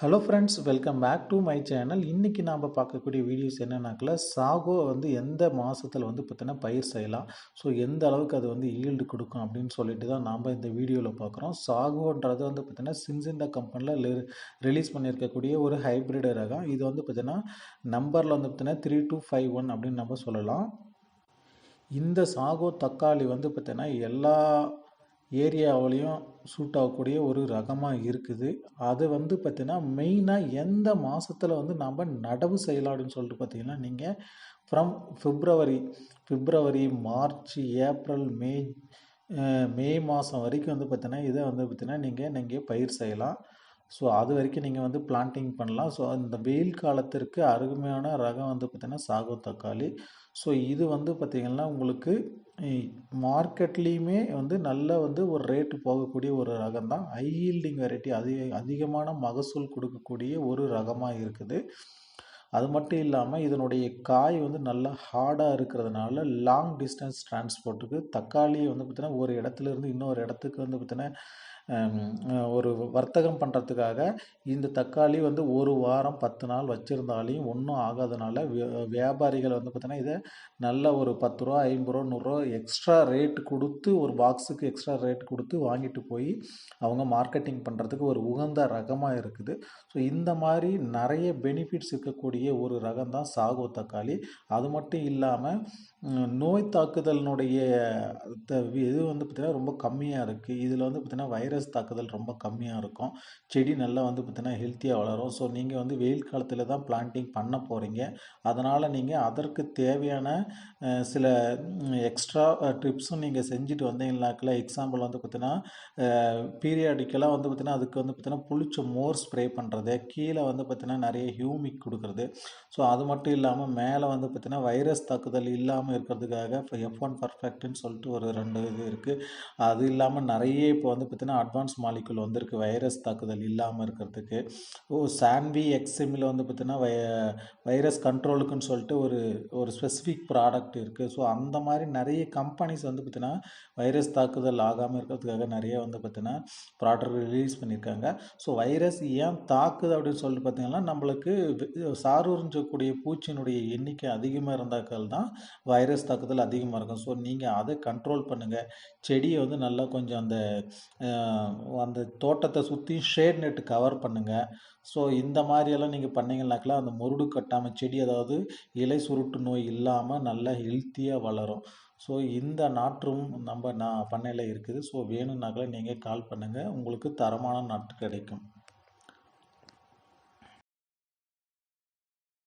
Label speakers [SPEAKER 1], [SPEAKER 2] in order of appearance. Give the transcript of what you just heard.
[SPEAKER 1] Hello friends welcome back to my channel இன்றைக்கி நாம் பார்க்கக்கூடிய வீடியோஸ் என்னென்னாக்கில் சாகோ வந்து எந்த மாதத்தில் வந்து பார்த்தீங்கன்னா பயிர் செய்யலாம். ஸோ எந்த அளவுக்கு அது வந்து ஈல்டு கொடுக்கும் அப்படின்னு சொல்லிட்டு தான் நாம் இந்த வீடியோவில் பார்க்குறோம். சாகோன்றது வந்து பார்த்திங்கன்னா சின்சிண்டா கம்பெனியில் ரிலீஸ் பண்ணியிருக்கக்கூடிய ஒரு ஹைப்ரிட் ரகம். இது வந்து பார்த்திங்கன்னா நம்பரில் வந்து பார்த்திங்கன்னா த்ரீ டூ ஃபைவ் ஒன் அப்படின்னு நம்ம சொல்லலாம். இந்த சாகோ தக்காளி வந்து பார்த்திங்கன்னா எல்லா ஏரியாவிலையும் சூட் ஆகக்கூடிய ஒரு ரகமாக இருக்குது. அது வந்து பார்த்திங்கன்னா மெயினாக எந்த மாதத்தில் வந்து நாம் நடவு செய்யலாடுன்னு சொல்லிட்டு பார்த்தீங்கன்னா நீங்கள் from February February March April May May மாதம் வரைக்கும் வந்து பார்த்தீங்கன்னா இதை வந்து பார்த்திங்கன்னா நீங்கள் நீங்கள் பயிர் செய்யலாம். ஸோ அது வரைக்கும் நீங்கள் வந்து பிளான்டிங் பண்ணலாம். ஸோ அந்த வெயில் காலத்திற்கு அருமையான ரகம் வந்து பார்த்திங்கன்னா சாகு தக்காளி. ஸோ இது வந்து பார்த்திங்கன்னா உங்களுக்கு மார்க்கெட்லேயுமே வந்து நல்ல வந்து ஒரு ரேட்டு போகக்கூடிய ஒரு ரகம் தான். ஹை வெரைட்டி அதிக அதிகமான மகசூல் கொடுக்கக்கூடிய ஒரு ரகமாக இருக்குது. அது மட்டும் இல்லாமல் இதனுடைய காய் வந்து நல்லா ஹார்டாக இருக்கிறதுனால லாங் டிஸ்டன்ஸ் டிரான்ஸ்போர்ட்டுக்கு தக்காளியை வந்து பார்த்திங்கன்னா ஒரு இடத்துலேருந்து இன்னொரு இடத்துக்கு வந்து பார்த்திங்கன்னா ஒரு வர்த்தகம் பண்ணுறதுக்காக இந்த தக்காளி வந்து ஒரு வாரம் பத்து நாள் வச்சுருந்தாலையும் ஒன்றும் ஆகாதனால வியாபாரிகள் வந்து பார்த்திங்கன்னா இதை நல்ல ஒரு பத்து ரூபா ஐம்பது ரூபா நூறுரூவா எக்ஸ்ட்ரா ரேட் கொடுத்து ஒரு பாக்ஸுக்கு எக்ஸ்ட்ரா ரேட் கொடுத்து வாங்கிட்டு போய் அவங்க மார்க்கெட்டிங் பண்ணுறதுக்கு ஒரு உகந்த ரகமாக இருக்குது. ஸோ இந்த மாதிரி நிறைய பெனிஃபிட்ஸ் இருக்கக்கூடிய ஒரு ரகம் தான் சாகோ தக்காளி. அது மட்டும் இல்லாமல் நோய் தாக்குதலினுடைய இது வந்து பார்த்திங்கன்னா ரொம்ப கம்மியாக இருக்குது இதில் வந்து பார்த்திங்கன்னா வைரஸ் வைரஸ் தாக்குதல் ரொம்ப கம்மியாக இருக்கும். செடி நல்லா வந்து பார்த்திங்கன்னா ஹெல்த்தியாக வளரும். ஸோ நீங்கள் வந்து வெயில் காலத்தில் தான் பிளான்டிங் பண்ண போகிறீங்க அதனால் நீங்கள் அதற்கு தேவையான சில எக்ஸ்ட்ரா ட்ரிப்ஸும் நீங்கள் செஞ்சுட்டு வந்தீங்கனாக்கில் எக்ஸாம்பிள் வந்து பார்த்திங்கன்னா பீரியாடிக்கலாக வந்து பார்த்திங்கன்னா அதுக்கு வந்து பார்த்திங்கன்னா புளிச்ச மோர் ஸ்ப்ரே பண்ணுறது கீழே வந்து பார்த்திங்கன்னா நிறைய ஹியூமிக் கொடுக்குறது. ஸோ அது மட்டும் இல்லாமல் மேலே வந்து பார்த்திங்கன்னா வைரஸ் தாக்குதல் இல்லாமல் இல்லாமல் இருக்கிறதுக்காக இப்போ எஃப் ஒன் பர்ஃபெக்ட்னு சொல்லிட்டு ஒரு ரெண்டு இது இருக்குது அது இல்லாமல் நிறைய இப்போ வந்து பார்த்திங்கன்னா அட்வான்ஸ் மாலிகுல் வந்திருக்கு வைரஸ் தாக்குதல் இல்லாமல் இருக்கிறதுக்கு. ஓ சான்வி எக்ஸ்எம்மில் வந்து பார்த்திங்கன்னா வை வைரஸ் கண்ட்ரோலுக்குன்னு சொல்லிட்டு ஒரு ஒரு ஸ்பெசிஃபிக் ப்ராடக்ட் இருக்குது ஸோ அந்த மாதிரி நிறைய கம்பெனிஸ் வந்து பார்த்திங்கன்னா வைரஸ் தாக்குதல் ஆகாமல் இருக்கிறதுக்காக நிறைய வந்து பார்த்திங்கன்னா ப்ராடக்ட் ரிலீஸ் பண்ணியிருக்காங்க. ஸோ வைரஸ் ஏன் தாக்குது அப்படின்னு சொல்லிட்டு பார்த்திங்கன்னா நம்மளுக்கு சாரூரிஞ்சக்கூடிய பூச்சியினுடைய எண்ணிக்கை அதிகமாக இருந்தாக்கள் தான் வைரஸ் தாக்குதல் அதிகமாக இருக்கும். ஸோ நீங்கள் அதை கண்ட்ரோல் பண்ணுங்கள் செடியை வந்து நல்லா கொஞ்சம் அந்த அந்த தோட்டத்தை சுற்றி ஷேட் நெட் கவர் பண்ணுங்கள் ஸோ இந்த மாதிரியெல்லாம் நீங்கள் பண்ணிங்கனாக்கெல்லாம் அந்த முருடு கட்டாமல் செடி அதாவது இலை சுருட்டு நோய் இல்லாமல் நல்லா ஹெல்த்தியாக வளரும். ஸோ இந்த நாற்றும் நம்ம நான் பண்ணையில் இருக்குது. ஸோ வேணும்னாக்கெல்லாம் நீங்கள் கால் பண்ணுங்கள் உங்களுக்கு தரமான நாற்று கிடைக்கும்.